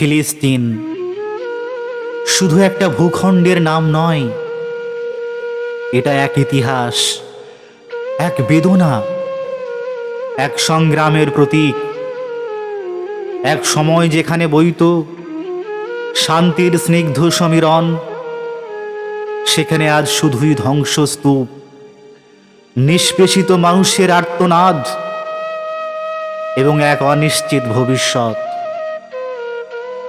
ফিলিস্তিন। শুধু একটা ভূখণ্ডের নাম নয়, এটা এক ইতিহাস, এক বেদনা, এক সংগ্রামের প্রতীক, এক সময় যেখানে বইত শান্তির স্নিগ্ধ সমীরণ, সেখানে আজ শুধুই ধ্বংসস্তূপ, নিষ্পেষিত মানুষের আর্তনাদ এবং এক অনিশ্চিত ভবিষ্যৎ।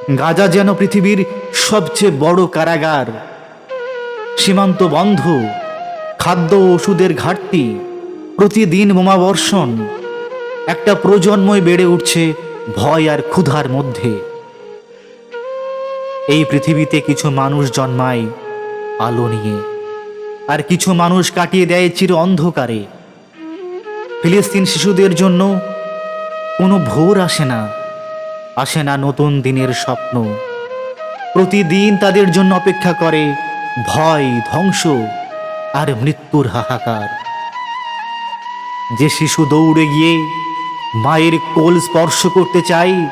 গাজা যেন পৃথিবীর সবচেয়ে বড় কারাগার। সীমান্ত বন্ধ, খাদ্য ওষুধের ঘাটতি, প্রতিদিন বোমাবর্ষণ। একটা প্রজন্মই বেড়ে উঠছে ভয় আর ক্ষুধার মধ্যে। এই পৃথিবীতে কিছু মানুষ জন্মায় আলো নিয়ে, আর কিছু মানুষ কাটিয়ে দেয় চির অন্ধকারে। ফিলিস্তিন শিশুদের জন্য কোনো ভোর আসে না। আসে না নতুন দিনের স্বপ্ন। প্রতিদিন তাদের জন্য অপেক্ষা করে ভয়, ধ্বংস আর মৃত্যুর হাহাকার। যে শিশু দৌড়ে গিয়ে মায়ের কোল স্পর্শ করতে চাই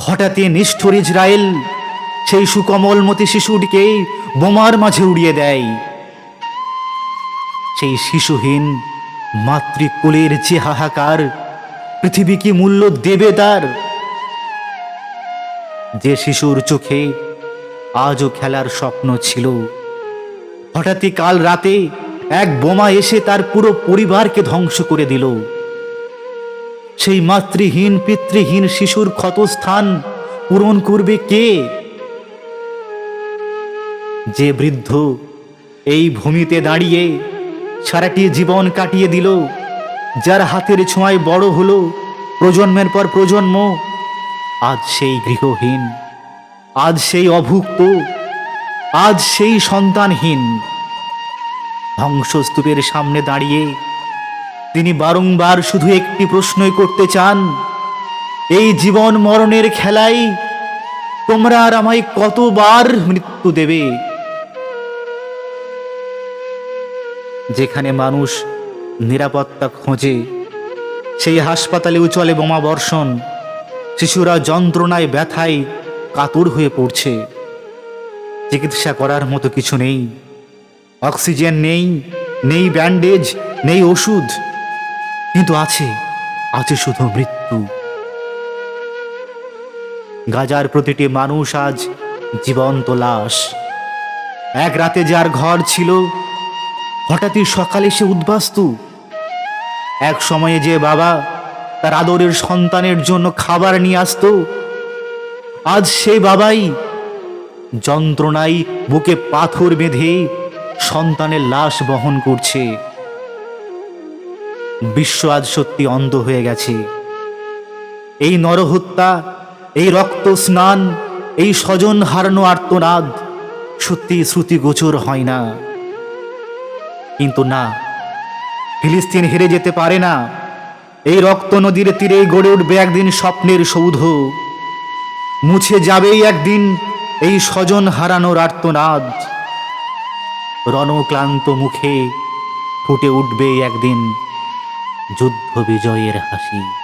হঠাৎই নিষ্ঠুর ইসরায়েল সেই সুকমলমতি শিশুটিকে বোমার মাঝে উড়িয়ে দেয়। সেই শিশুহীন মাতৃকুলের যে হাহাকার, পৃথিবী কি মূল্য দেবে তার? যে শিশুর চোখে আজও খেলার স্বপ্ন ছিল, হঠাৎই কাল রাতে এক বোমা এসে তার পুরো পরিবারকে ধ্বংস করে দিল। সেই মাতৃহীন, পিতৃহীন শিশুর ক্ষতস্থান পূরণ করবে কে? যে বৃদ্ধ এই ভূমিতে দাঁড়িয়ে সারাটি জীবন কাটিয়ে দিল, যার হাতের ছোঁয়ায় বড় হলো প্রজন্মের পর প্রজন্ম আজ সেই গৃহহীন, আজ সেই অভুক্ত, আজ সেই সন্তানহীন। ধ্বংসস্তূপের সামনে দাঁড়িয়ে তিনি বারংবার শুধু একটি প্রশ্নই করতে চান, এই জীবন মরণের খেলায় তোমরা আর আমায় কতবার মৃত্যু দেবে? যেখানে মানুষ নিরাপত্তা খোঁজে, সেই হাসপাতালেও চলে বোমা বর্ষণ। শিশুরা যন্ত্রণায় ব্যথায় কাতর হয়ে পড়ছে। চিকিৎসা করার মতো কিছু নেই। অক্সিজেন নেই নেই ব্যান্ডেজ, নেই ওষুধ। কিন্তু আছে আছে শুধু মৃত্যু। গাজার প্রতিটি মানুষ আজ জীবন্ত লাশ। এক রাতে যার ঘর ছিল, হঠাৎই সকালে সে উদ্বাস্তু। এক সময়ে যে বাবা তার আদরের সন্তানের জন্য খাবার নিয়ে আসতো। আজ সে বাবাই যন্ত্রণায় বুকে পাথর বেঁধে সন্তানের লাশ বহন করছে। বিশ্ব আজ সত্যি অন্ধ হয়ে গেছে। এই নরহত্যা, এই রক্ত স্নান, এই স্বজন হারানো আর্তনাদ সত্যি শ্রুতিগোচর হয় না। কিন্তু না, ফিলিস্তিন হেরে যেতে পারে না। এই রক্ত নদীর তীরে গড়ে উঠবে একদিন স্বপ্নের সৌধ। মুছে যাবেই একদিন এই স্বজন হারানোর আর্তনাদ। রণক্লান্ত মুখে ফুটে উঠবে একদিন যুদ্ধ বিজয়ের হাসি।